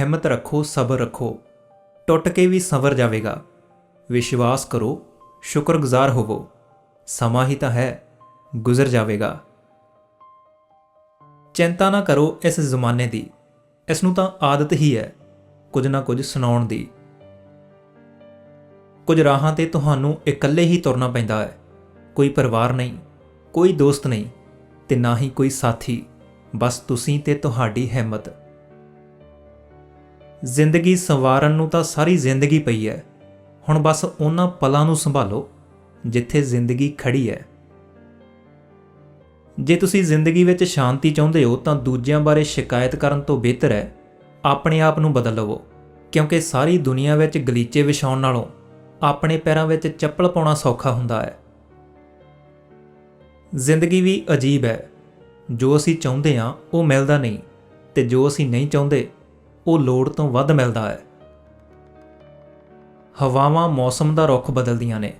ਹਿੰਮਤ ਰੱਖੋ, ਸਬਰ ਰੱਖੋ। ਟੁੱਟ ਕੇ ਵੀ ਸਵਰ ਜਾਵੇਗਾ। ਵਿਸ਼ਵਾਸ ਕਰੋ, ਸ਼ੁਕਰਗੁਜ਼ਾਰ ਹੋਵੋ। ਸਮਾਂ ਹੀ ਤਾਂ ਹੈ, ਗੁਜ਼ਰ ਜਾਵੇਗਾ। ਚਿੰਤਾ ਨਾ ਕਰੋ ਇਸ ਜ਼ਮਾਨੇ ਦੀ। ਇਸ ਨੂੰ ਤਾਂ ਆਦਤ ਹੀ ਹੈ, ਕੁਝ ਨਾ ਕੁਝ ਸੁਣਾਉਣ ਦੀ। ਕੁਝ ਰਾਹਾਂ ਤੇ ਤੁਹਾਨੂੰ ਇਕੱਲੇ ਹੀ ਤੁਰਨਾ ਪੈਂਦਾ ਹੈ। ਕੋਈ ਪਰਿਵਾਰ ਨਹੀਂ, ਕੋਈ ਦੋਸਤ ਨਹੀਂ ਤੇ ਨਾ ਹੀ ਕੋਈ ਸਾਥੀ। ਬਸ ਤੁਸੀਂ ਤੇ ਤੁਹਾਡੀ ਹਿੰਮਤ। ਜ਼ਿੰਦਗੀ ਸੰਵਾਰਨ ਨੂੰ ਤਾਂ ਸਾਰੀ ਜ਼ਿੰਦਗੀ ਪਈ ਹੈ ਹੁਣ ਬਸ ਉਹਨਾਂ ਪਲਾਂ ਨੂੰ ਸੰਭਾਲੋ, ਜਿੱਥੇ ਜ਼ਿੰਦਗੀ ਖੜੀ ਹੈ ਜੇ ਤੁਸੀਂ ਜ਼ਿੰਦਗੀ ਵਿੱਚ ਸ਼ਾਂਤੀ ਚਾਹੁੰਦੇ ਹੋ, ਤਾਂ ਦੂਜਿਆਂ ਬਾਰੇ ਸ਼ਿਕਾਇਤ ਕਰਨ ਤੋਂ ਬਿਹਤਰ ਹੈ ਆਪਣੇ ਆਪ ਨੂੰ ਬਦਲ ਲਵੋ, ਕਿਉਂਕਿ ਸਾਰੀ ਦੁਨੀਆ ਵਿੱਚ ਗਲੀਚੇ ਵਿਛਾਉਣ ਨਾਲੋਂ ਆਪਣੇ ਪੈਰਾਂ ਵਿੱਚ ਚੱਪਲ ਪਾਉਣਾ ਸੌਖਾ ਹੁੰਦਾ ਹੈ ਜ਼ਿੰਦਗੀ ਵੀ ਅਜੀਬ ਹੈ ਜੋ ਅਸੀਂ ਚਾਹੁੰਦੇ ਹਾਂ, ਉਹ ਮਿਲਦਾ ਨਹੀਂ, ਤੇ ਜੋ ਅਸੀਂ ਨਹੀਂ ਚਾਹੁੰਦੇ ਉਹ ਲੋੜ ਤੋਂ ਵੱਧ ਮਿਲਦਾ ਹੈ। ਹਵਾਵਾਂ ਮੌਸਮ ਦਾ ਰੁਖ ਬਦਲਦੀਆਂ ਨੇ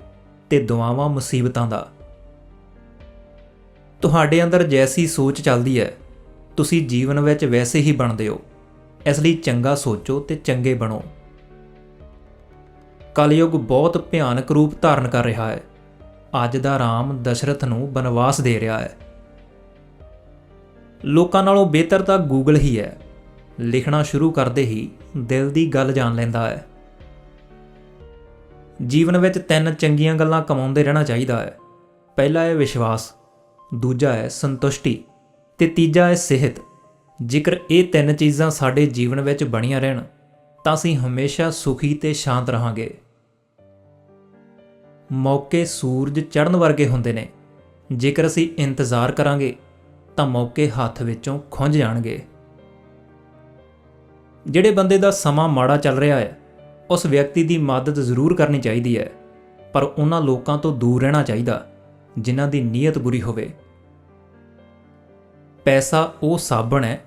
ਤੇ ਦੁਆਵਾਂ ਮੁਸੀਬਤਾਂ ਦਾ। ਤੁਹਾਡੇ ਅੰਦਰ ਜੈਸੀ ਸੋਚ ਚੱਲਦੀ ਹੈ, ਤੁਸੀਂ ਜੀਵਨ ਵਿੱਚ ਵੈਸੇ ਹੀ ਬਣਦੇ ਹੋ। ਇਸ ਲਈ ਚੰਗਾ ਸੋਚੋ ਤੇ ਚੰਗੇ ਬਣੋ। ਕਲਯੁਗ ਬਹੁਤ ਭਿਆਨਕ ਰੂਪ ਧਾਰਨ ਕਰ ਰਿਹਾ ਹੈ। ਅੱਜ ਦਾ ਰਾਮ ਦਸ਼ਰਥ ਨੂੰ ਬਨਵਾਸ ਦੇ ਰਿਹਾ ਹੈ। ਲੋਕਾਂ ਨਾਲੋਂ ਬਿਹਤਰ ਤਾਂ ਗੂਗਲ ਹੀ ਹੈ। ਲਿਖਣਾ ਸ਼ੁਰੂ ਕਰਦੇ ਹੀ ਦਿਲ ਦੀ ਗੱਲ ਜਾਣ ਲੈਂਦਾ ਹੈ। ਜੀਵਨ ਵਿੱਚ ਤਿੰਨ ਚੰਗੀਆਂ ਗੱਲਾਂ ਕਮਾਉਂਦੇ ਰਹਿਣਾ ਚਾਹੀਦਾ ਹੈ। ਪਹਿਲਾ ਹੈ ਵਿਸ਼ਵਾਸ, ਦੂਜਾ ਹੈ ਸੰਤੁਸ਼ਟੀ ਤੇ ਤੀਜਾ ਹੈ ਸਿਹਤ। ਜੇਕਰ ਇਹ ਤਿੰਨ ਚੀਜ਼ਾਂ ਸਾਡੇ ਜੀਵਨ ਵਿੱਚ ਬਣੀਆਂ ਰਹਿਣ, ਤਾਂ ਅਸੀਂ ਹਮੇਸ਼ਾ ਸੁਖੀ ਤੇ ਸ਼ਾਂਤ ਰਹਾਂਗੇ। ਮੌਕੇ ਸੂਰਜ ਚੜ੍ਹਨ ਵਰਗੇ ਹੁੰਦੇ ਨੇ। ਜੇਕਰ ਅਸੀਂ ਇੰਤਜ਼ਾਰ ਕਰਾਂਗੇ, ਤਾਂ ਮੌਕੇ ਹੱਥ ਵਿੱਚੋਂ ਖੁੰਝ ਜਾਣਗੇ। ਜਿਹੜੇ ਬੰਦੇ ਦਾ ਸਮਾਂ ਮਾੜਾ ਚੱਲ ਰਿਹਾ ਹੈ, ਉਸ ਵਿਅਕਤੀ ਦੀ ਮਦਦ ਜ਼ਰੂਰ ਕਰਨੀ ਚਾਹੀਦੀ ਹੈ। ਪਰ ਉਹਨਾਂ ਲੋਕਾਂ ਤੋਂ ਦੂਰ ਰਹਿਣਾ ਚਾਹੀਦਾ, ਜਿਨ੍ਹਾਂ ਦੀ ਨੀਅਤ ਬੁਰੀ ਹੋਵੇ। ਪੈਸਾ ਉਹ ਸਾਬਣ ਹੈ,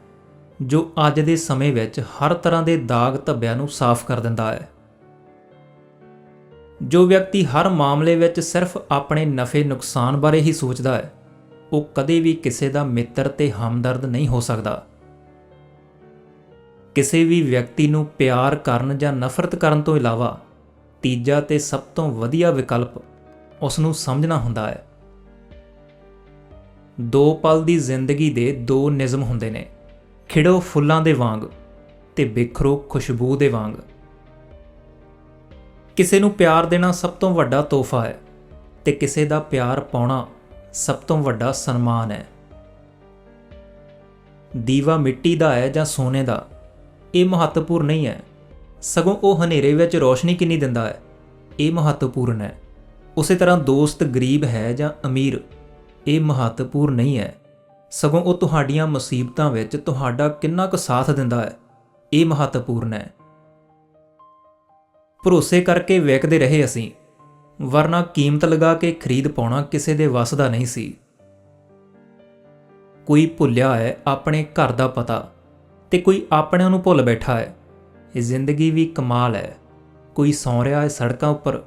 ਜੋ ਅੱਜ ਦੇ ਸਮੇਂ ਵਿੱਚ ਹਰ ਤਰ੍ਹਾਂ ਦੇ ਦਾਗ ਧੱਬਿਆਂ ਨੂੰ ਸਾਫ਼ ਕਰ ਦਿੰਦਾ ਹੈ। ਜੋ ਵਿਅਕਤੀ ਹਰ ਮਾਮਲੇ ਵਿੱਚ ਸਿਰਫ ਆਪਣੇ ਨਫੇ ਨੁਕਸਾਨ ਬਾਰੇ ਹੀ ਸੋਚਦਾ ਹੈ, ਉਹ ਕਦੇ ਵੀ ਕਿਸੇ ਦਾ ਮਿੱਤਰ ਤੇ ਹਮਦਰਦ ਨਹੀਂ ਹੋ ਸਕਦਾ। ਕਿਸੇ ਵੀ ਵਿਅਕਤੀ ਨੂੰ ਪਿਆਰ ਕਰਨ ਜਾਂ ਨਫ਼ਰਤ ਕਰਨ ਤੋਂ ਇਲਾਵਾ ਤੀਜਾ ਤੇ ਸਭ ਤੋਂ ਵਧੀਆ ਵਿਕਲਪ ਉਸ ਨੂੰ ਸਮਝਣਾ ਹੁੰਦਾ ਹੈ। ਦੋ ਪਲ ਦੀ ਜ਼ਿੰਦਗੀ ਦੇ ਦੋ ਨਿਯਮ ਹੁੰਦੇ ਨੇ। ਖਿੜੋ ਫੁੱਲਾਂ ਦੇ ਵਾਂਗ ਤੇ ਬਿਖਰੋ ਖੁਸ਼ਬੂ ਦੇ ਵਾਂਗ। ਕਿਸੇ ਨੂੰ ਪਿਆਰ ਦੇਣਾ ਸਭ ਤੋਂ ਵੱਡਾ ਤੋਹਫਾ ਹੈ ਤੇ ਕਿਸੇ ਦਾ ਪਿਆਰ ਪਾਉਣਾ ਸਭ ਤੋਂ ਵੱਡਾ ਸਨਮਾਨ ਹੈ। ਦੀਵਾ ਮਿੱਟੀ ਦਾ ਹੈ ਜਾਂ ਸੋਨੇ ਦਾ? ਇਹ ਮਹੱਤਵਪੂਰਨ ਨਹੀਂ ਹੈ। ਸਗੋਂ ਉਹ ਹਨੇਰੇ ਵਿੱਚ ਰੋਸ਼ਨੀ ਕਿੰਨੀ ਦਿੰਦਾ ਹੈ, ਇਹ ਮਹੱਤਵਪੂਰਨ ਹੈ। ਉਸੇ ਤਰ੍ਹਾਂ ਦੋਸਤ ਗਰੀਬ ਹੈ ਜਾਂ ਅਮੀਰ, ਇਹ ਮਹੱਤਵਪੂਰਨ ਨਹੀਂ ਹੈ। ਸਗੋਂ ਉਹ ਤੁਹਾਡੀਆਂ ਮੁਸੀਬਤਾਂ ਵਿੱਚ ਤੁਹਾਡਾ ਕਿੰਨਾ ਕੁ ਸਾਥ ਦਿੰਦਾ ਹੈ, ਇਹ ਮਹੱਤਵਪੂਰਨ ਹੈ। ਭਰੋਸੇ ਕਰਕੇ ਵੇਖਦੇ ਰਹੇ ਅਸੀਂ, ਵਰਨਾ ਕੀਮਤ ਲਗਾ ਕੇ ਖਰੀਦ ਪਾਉਣਾ ਕਿਸੇ ਦੇ ਵੱਸ ਦਾ ਨਹੀਂ ਸੀ। ਕੋਈ ਭੁੱਲਿਆ ਹੈ ਆਪਣੇ ਘਰ ਦਾ ਪਤਾ। ਤੇ ਕੋਈ ਆਪਣਿਆਂ ਨੂੰ ਭੁੱਲ ਬੈਠਾ ਹੈ। ਇਹ ਜ਼ਿੰਦਗੀ ਵੀ ਕਮਾਲ ਹੈ। ਕੋਈ ਸੌਂ ਰਿਹਾ ਹੈ ਸੜਕਾਂ ਉੱਪਰ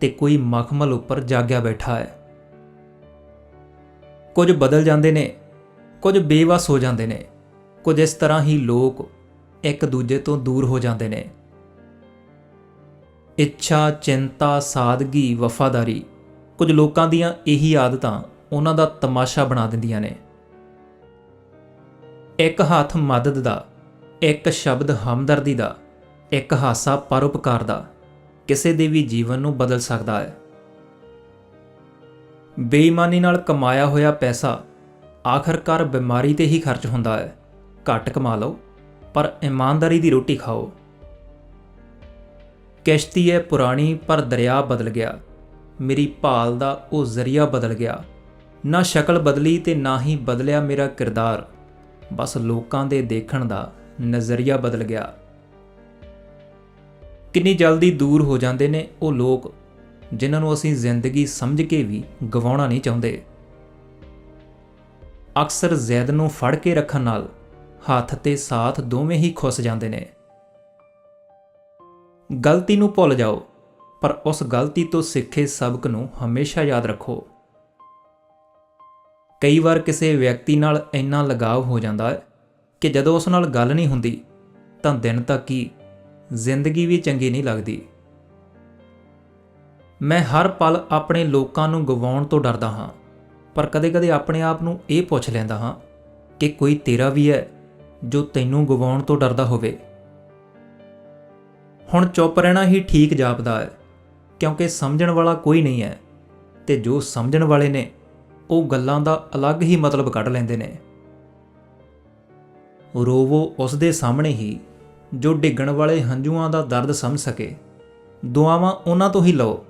ਤੇ ਕੋਈ ਮਖਮਲ ਉੱਪਰ ਜਾਗਿਆ ਬੈਠਾ ਹੈ। ਕੁਝ ਬਦਲ ਜਾਂਦੇ ਨੇ, ਕੁਝ ਬੇਵਸ ਹੋ ਜਾਂਦੇ ਨੇ, ਕੁਝ ਇਸ ਤਰ੍ਹਾਂ ਹੀ ਲੋਕ ਇੱਕ ਦੂਜੇ ਤੋਂ ਦੂਰ ਹੋ ਜਾਂਦੇ ਨੇ। ਇੱਛਾ, ਚਿੰਤਾ, ਸਾਦਗੀ, ਵਫਾਦਾਰੀ, ਕੁਝ ਲੋਕਾਂ ਦੀਆਂ ਇਹੀ ਆਦਤਾਂ ਉਹਨਾਂ ਦਾ ਤਮਾਸ਼ਾ ਬਣਾ ਦਿੰਦੀਆਂ ਨੇ। ਇੱਕ ਹੱਥ ਮਦਦ ਦਾ, ਇੱਕ ਸ਼ਬਦ ਹਮਦਰਦੀ ਦਾ, ਇੱਕ ਹਾਸਾ ਪਰਉਪਕਾਰ ਦਾ, ਕਿਸੇ ਦੇ ਵੀ ਜੀਵਨ ਨੂੰ ਬਦਲ ਸਕਦਾ ਹੈ। ਬੇਈਮਾਨੀ ਨਾਲ ਕਮਾਇਆ ਹੋਇਆ ਪੈਸਾ ਆਖਰਕਾਰ ਬਿਮਾਰੀ ਤੇ ਹੀ ਖਰਚ ਹੁੰਦਾ ਹੈ। ਘੱਟ ਕਮਾ ਲਓ, ਪਰ ਇਮਾਨਦਾਰੀ ਦੀ ਰੋਟੀ ਖਾਓ। ਕਿਸ਼ਤੀ ਹੈ ਪੁਰਾਣੀ, ਪਰ ਦਰਿਆ ਬਦਲ ਗਿਆ। ਮੇਰੀ ਭਾਲ ਦਾ ਉਹ ਜ਼ਰੀਆ ਬਦਲ ਗਿਆ। ਨਾ ਸ਼ਕਲ ਬਦਲੀ ਤੇ ਨਾ ਹੀ ਬਦਲਿਆ ਮੇਰਾ ਕਿਰਦਾਰ। ਬਸ ਲੋਕਾਂ ਦੇ ਦੇਖਣ ਦਾ ਨਜ਼ਰੀਆ ਬਦਲ ਗਿਆ। ਕਿੰਨੀ ਜਲਦੀ ਦੂਰ ਹੋ ਜਾਂਦੇ ਨੇ ਉਹ ਲੋਕ, ਜਿਨ੍ਹਾਂ ਨੂੰ ਅਸੀਂ ਜ਼ਿੰਦਗੀ ਸਮਝ ਕੇ ਵੀ ਗਵਾਉਣਾ ਨਹੀਂ ਚਾਹੁੰਦੇ। ਅਕਸਰ ਜ਼ੈਦ ਨੂੰ ਫੜ ਕੇ ਰੱਖਣ ਨਾਲ ਹੱਥ ਤੇ ਸਾਥ ਦੋਵੇਂ ਹੀ ਖੁੱਸ ਜਾਂਦੇ ਨੇ। ਗਲਤੀ ਨੂੰ ਭੁੱਲ ਜਾਓ, ਪਰ ਉਸ ਗਲਤੀ ਤੋਂ ਸਿੱਖੇ ਸਬਕ ਨੂੰ ਹਮੇਸ਼ਾ ਯਾਦ ਰੱਖੋ। ਕਈ ਵਾਰ ਕਿਸੇ ਵਿਅਕਤੀ ਨਾਲ ਇੰਨਾ ਲਗਾਵ ਹੋ ਜਾਂਦਾ ਹੈ ਕਿ ਜਦੋਂ ਉਸ ਨਾਲ ਗੱਲ ਨਹੀਂ ਹੁੰਦੀ, ਤਾਂ ਦਿਨ ਤੱਕ ਹੀ ਜ਼ਿੰਦਗੀ ਵੀ ਚੰਗੀ ਨਹੀਂ ਲੱਗਦੀ। ਮੈਂ ਹਰ ਪਲ ਆਪਣੇ ਲੋਕਾਂ ਨੂੰ ਗਵਾਉਣ ਤੋਂ ਡਰਦਾ ਹਾਂ, ਪਰ ਕਦੇ-ਕਦੇ ਆਪਣੇ ਆਪ ਨੂੰ ਇਹ ਪੁੱਛ ਲੈਂਦਾ ਹਾਂ ਕਿ ਕੋਈ ਤੇਰਾ ਵੀ ਹੈ ਜੋ ਤੈਨੂੰ ਗਵਾਉਣ ਤੋਂ ਡਰਦਾ ਹੋਵੇ। ਹੁਣ ਚੁੱਪ ਰਹਿਣਾ ਹੀ ਠੀਕ ਜਾਪਦਾ ਹੈ, ਕਿਉਂਕਿ ਸਮਝਣ ਵਾਲਾ ਕੋਈ ਨਹੀਂ ਹੈ ਤੇ ਜੋ ਸਮਝਣ ਵਾਲੇ ਨੇ ਉਹ ਗੱਲਾਂ ਦਾ ਅਲੱਗ ਹੀ ਮਤਲਬ ਕੱਢ ਲੈਂਦੇ ਨੇ। ਰੋਵੋ ਉਸ ਦੇ ਸਾਹਮਣੇ ਹੀ, ਜੋ ਡਿੱਗਣ ਵਾਲੇ ਹੰਝੂਆਂ ਦਾ ਦਰਦ ਸਮਝ ਸਕੇ। ਦੁਆਵਾਂ ਉਹਨਾਂ ਤੋਂ ਹੀ ਲਓ,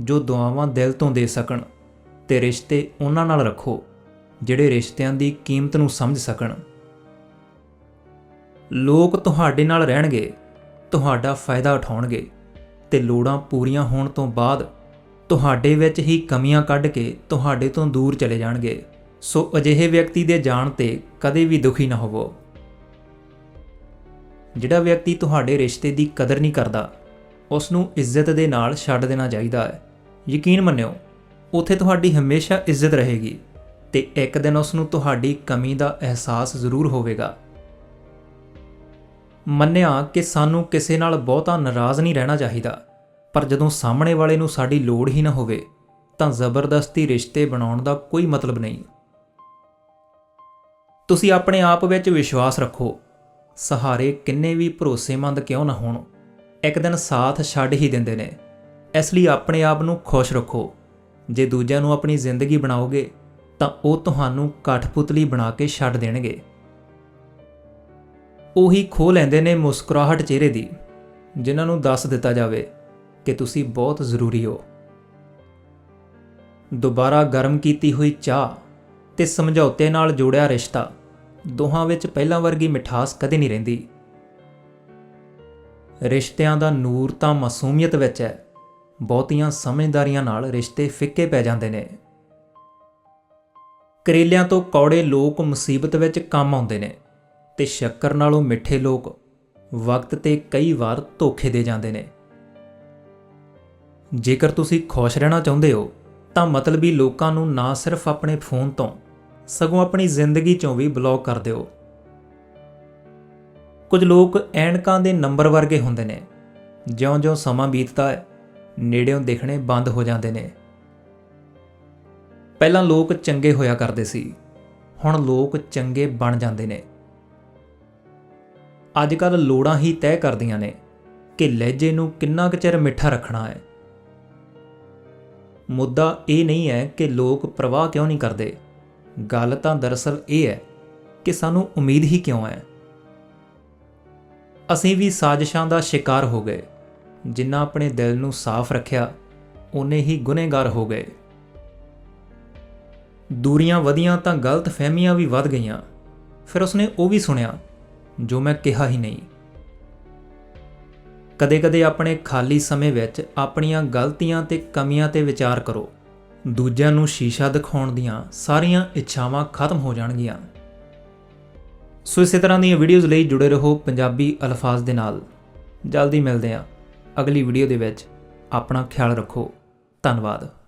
ਜੋ ਦੁਆਵਾਂ ਦਿਲ ਤੋਂ ਦੇ ਸਕਣ ਤੇ ਰਿਸ਼ਤੇ ਉਹਨਾਂ ਨਾਲ ਰੱਖੋ, ਜਿਹੜੇ ਰਿਸ਼ਤਿਆਂ ਦੀ ਕੀਮਤ ਨੂੰ ਸਮਝ ਸਕਣ। ਲੋਕ ਤੁਹਾਡੇ ਨਾਲ ਰਹਿਣਗੇ, ਤੁਹਾਡਾ ਫਾਇਦਾ ਉਠਾਉਣਗੇ ਤੇ ਲੋੜਾਂ ਪੂਰੀਆਂ ਹੋਣ ਤੋਂ ਬਾਅਦ ਤੁਹਾਡੇ ਵਿੱਚ ਹੀ ਕਮੀਆਂ ਕੱਢ ਕੇ ਤੁਹਾਡੇ ਤੋਂ ਦੂਰ ਚਲੇ ਜਾਣਗੇ। ਸੋ ਅਜਿਹੇ ਵਿਅਕਤੀ ਦੇ ਜਾਣ ਤੇ ਕਦੇ ਵੀ ਦੁਖੀ ਨਾ ਹੋਵੋ। ਜਿਹੜਾ ਵਿਅਕਤੀ ਤੁਹਾਡੇ ਰਿਸ਼ਤੇ ਦੀ ਕਦਰ ਨਹੀਂ ਕਰਦਾ ਉਸ ਨੂੰ ਇੱਜ਼ਤ ਦੇ ਨਾਲ ਛੱਡ ਦੇਣਾ ਚਾਹੀਦਾ ਹੈ। ਯਕੀਨ ਮੰਨਿਓ, ਉੱਥੇ ਤੁਹਾਡੀ ਹਮੇਸ਼ਾ ਇੱਜ਼ਤ ਰਹੇਗੀ ਤੇ ਇੱਕ ਦਿਨ ਉਸ ਨੂੰ ਤੁਹਾਡੀ ਕਮੀ ਦਾ ਅਹਿਸਾਸ ਜ਼ਰੂਰ ਹੋਵੇਗਾ। ਮੰਨਿਆ ਕਿ ਸਾਨੂੰ ਕਿਸੇ ਨਾਲ ਬਹੁਤਾ ਨਾਰਾਜ਼ ਨਹੀਂ ਰਹਿਣਾ ਚਾਹੀਦਾ। ਪਰ ਜਦੋਂ ਸਾਹਮਣੇ ਵਾਲੇ ਨੂੰ ਸਾਡੀ ਲੋੜ ਹੀ ਨਾ ਹੋਵੇ, ਤਾਂ ਜ਼ਬਰਦਸਤੀ ਰਿਸ਼ਤੇ ਬਣਾਉਣ ਦਾ ਕੋਈ ਮਤਲਬ ਨਹੀਂ। ਤੁਸੀਂ ਆਪਣੇ ਆਪ ਵਿੱਚ ਵਿਸ਼ਵਾਸ ਰੱਖੋ, ਸਹਾਰੇ ਕਿੰਨੇ ਵੀ ਭਰੋਸੇਮੰਦ ਕਿਉਂ ਨਾ ਹੋਣ। ਇੱਕ ਦਿਨ ਸਾਥ ਛੱਡ ਹੀ ਦਿੰਦੇ ਨੇ। ਇਸ ਲਈ ਆਪਣੇ ਆਪ ਨੂੰ ਖੁਸ਼ ਰੱਖੋ। ਜੇ ਦੂਜਿਆਂ ਨੂੰ ਆਪਣੀ ਜ਼ਿੰਦਗੀ ਬਣਾਓਗੇ, ਤਾਂ ਉਹ ਤੁਹਾਨੂੰ ਕਠਪੁਤਲੀ ਬਣਾ ਕੇ ਛੱਡ ਦੇਣਗੇ। ਉਹੀ ਖੋ ਲੈਂਦੇ ਨੇ ਮੁਸਕਰਾਹਟ ਚਿਹਰੇ ਦੀ, ਜਿਨ੍ਹਾਂ ਨੂੰ ਦੱਸ ਦਿੱਤਾ ਜਾਵੇ। ਕਿ ਤੁਸੀਂ ਬਹੁਤ ਜ਼ਰੂਰੀ ਹੋ। ਦੁਬਾਰਾ ਗਰਮ ਕੀਤੀ ਹੋਈ ਚਾਹ ਤੇ ਸਮਝੌਤੇ ਨਾਲ ਜੋੜਿਆ ਰਿਸ਼ਤਾ ਦੋਹਾਂ ਵਿੱਚ ਪਹਿਲਾਂ ਵਰਗੀ ਮਿਠਾਸ ਕਦੇ ਨਹੀਂ ਰਹਿੰਦੀ। ਰਿਸ਼ਤਿਆਂ ਦਾ ਨੂਰ ਤਾਂ ਮਾਸੂਮੀਅਤ ਵਿੱਚ ਹੈ। ਬਹੁਤੀਆਂ ਸਮਝਦਾਰੀਆਂ ਨਾਲ ਰਿਸ਼ਤੇ ਫਿੱਕੇ ਪੈ ਜਾਂਦੇ ਨੇ। ਕਰੇਲਿਆਂ ਤੋਂ ਕੌੜੇ ਲੋਕ ਮੁਸੀਬਤ ਵਿੱਚ ਕੰਮ ਆਉਂਦੇ ਨੇ ਤੇ ਸ਼ੱਕਰ ਨਾਲੋਂ ਮਿੱਠੇ ਲੋਕ ਵਕਤ ਤੇ ਕਈ ਵਾਰ ਧੋਖੇ ਦੇ ਜਾਂਦੇ ਨੇ। ਜੇਕਰ ਤੁਸੀਂ ਖੁਸ਼ ਰਹਿਣਾ ਚਾਹੁੰਦੇ ਹੋ, ਤਾਂ ਮਤਲਬੀ ਲੋਕਾਂ ਨੂੰ ਨਾ ਸਿਰਫ ਆਪਣੇ ਫੋਨ ਤੋਂ, ਸਗੋਂ ਆਪਣੀ ਜ਼ਿੰਦਗੀ ਚੋਂ ਵੀ ਬਲੌਕ ਕਰ ਦਿਓ। ਕੁਝ ਲੋਕ ਐਨਕਾਂ ਦੇ ਨੰਬਰ ਵਰਗੇ ਹੁੰਦੇ ਨੇ। ਜਿਉਂ-ਜਿਉਂ ਸਮਾਂ ਬੀਤਦਾ ਹੈ, ਨੇੜਿਓਂ ਦਿਖਣੇ ਬੰਦ ਹੋ ਜਾਂਦੇ ਨੇ। ਪਹਿਲਾਂ ਲੋਕ ਚੰਗੇ ਹੋਇਆ ਕਰਦੇ ਸੀ, ਹੁਣ ਲੋਕ ਚੰਗੇ ਬਣ ਜਾਂਦੇ ਨੇ। ਅੱਜ ਕੱਲ ਲੋੜਾਂ ਹੀ ਤੈਅ ਕਰਦੀਆਂ ਨੇ ਕਿ ਲਹਿਜੇ ਨੂੰ ਕਿੰਨਾ ਕੁ ਚਿਰ ਮਿੱਠਾ ਰੱਖਣਾ ਹੈ। ਮੁੱਦਾ ਇਹ ਨਹੀਂ ਹੈ ਕਿ ਲੋਕ ਪ੍ਰਵਾਹ ਕਿਉਂ ਨਹੀਂ ਕਰਦੇ। ਗੱਲ ਤਾਂ ਦਰਅਸਲ ਇਹ ਹੈ ਕਿ ਸਾਨੂੰ ਉਮੀਦ ਹੀ ਕਿਉਂ ਹੈ। ਅਸੀਂ ਵੀ ਸਾਜ਼ਿਸ਼ਾਂ ਦਾ ਸ਼ਿਕਾਰ ਹੋ ਗਏ। ਜਿੰਨਾ ਆਪਣੇ ਦਿਲ ਨੂੰ ਸਾਫ਼ ਰੱਖਿਆ ਉਨੇ ਹੀ ਗੁਨਹਗਾਰ ਹੋ ਗਏ। ਦੂਰੀਆਂ ਵਧੀਆਂ ਤਾਂ ਗਲਤ ਫਹਿਮੀਆਂ ਵੀ ਵੱਧ ਗਈਆਂ। ਫਿਰ ਉਸਨੇ ਉਹ ਵੀ ਸੁਣਿਆ, ਜੋ ਮੈਂ ਕਿਹਾ ਹੀ ਨਹੀਂ। ਕਦੇ-ਕਦੇ ਆਪਣੇ ਖਾਲੀ ਸਮੇਂ ਵਿੱਚ ਆਪਣੀਆਂ ਗਲਤੀਆਂ ਤੇ ਕਮੀਆਂ ਤੇ ਵਿਚਾਰ ਕਰੋ। ਦੂਜਿਆਂ ਨੂੰ ਸ਼ੀਸ਼ਾ ਦਿਖਾਉਣ ਦੀਆਂ ਸਾਰੀਆਂ ਇੱਛਾਵਾਂ ਖਤਮ ਹੋ ਜਾਣਗੀਆਂ। ਸੋ ਇਸੇ ਤਰ੍ਹਾਂ ਦੀਆਂ ਵੀਡੀਓਜ਼ ਲਈ ਜੁੜੇ ਰਹੋ ਪੰਜਾਬੀ ਅਲਫਾਜ਼ ਦੇ ਨਾਲ। ਜਲਦੀ ਮਿਲਦੇ ਹਾਂ ਅਗਲੀ ਵੀਡੀਓ ਦੇ ਵਿੱਚ। ਆਪਣਾ ਖਿਆਲ ਰੱਖੋ। ਧੰਨਵਾਦ।